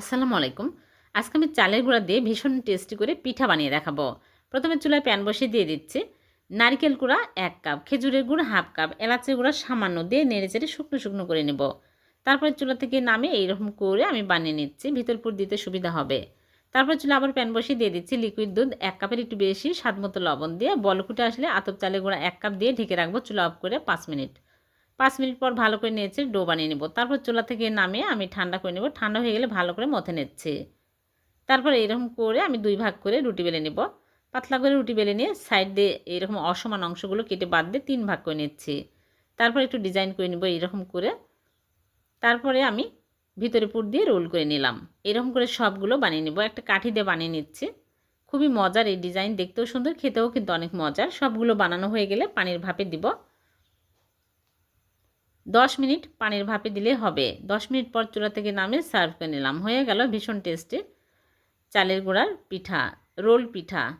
আসসালামু আলাইকুম। আজকে আমি চালের গুঁড়া দিয়ে ভীষণ টেস্টি করে পিঠা বানিয়ে দেখাবো। প্রথমে চুলায় প্যান বসিয়ে দিয়ে দিচ্ছি। নারকেল গুঁড়া এক কাপ, খেজুরের গুঁড়া হাফ কাপ, এলাচের গুঁড়া সামান্য দিয়ে নেড়ে চেড়ে শুকনো শুকনো করে নেব। তারপরে চুলা থেকে নামে এইরকম করে আমি বানিয়ে নিচ্ছি, ভিতর পুর দিতে সুবিধা হবে। তারপর চুলা আবার প্যান বসিয়ে দিয়ে দিচ্ছি লিকুইড দুধ এক কাপের একটু বেশি, স্বাদ মতো লবণ দিয়ে। বলকুটে আসলে আতপ চালের গুঁড়া এক কাপ দিয়ে ঢেকে রাখব চুলা অফ করে পাঁচ মিনিট। পাঁচ মিনিট পর ভালো করে নিয়েছে ডো বানিয়ে নেব। তারপর চুলা থেকে নামিয়ে আমি ঠান্ডা করে নেব। ঠান্ডা হয়ে গেলে ভালো করে মথে নিচ্ছে তারপর এরকম করে আমি দুই ভাগ করে রুটি বেলে নেব। পাতলা করে রুটি বেলে নিয়ে সাইড দিয়ে এরকম অসমান অংশগুলো কেটে বাদ দিয়ে তিন ভাগ করে নিচ্ছি তারপর একটু ডিজাইন করে নেব এরকম করে। তারপরে আমি ভিতরে পুর দিয়ে রোল করে নিলাম। এরকম করে সবগুলো বানিয়ে নেব। একটা কাঠি দিয়ে বানিয়ে নিচ্ছি। খুবই মজার এই ডিজাইন। দেখতেও সুন্দর, খেতেও কিন্তু অনেক মজার। সবগুলো বানানো হয়ে গেলে পানির ভাপে দিব। দশ মিনিট পানির ভাপে দিলে হবে। দশ মিনিট পর চুলা থেকে নামে সার্ভ করে নিলাম। হয়ে গেল ভীষণ টেস্টে চালের গুঁড়ার পিঠা, রোল পিঠা।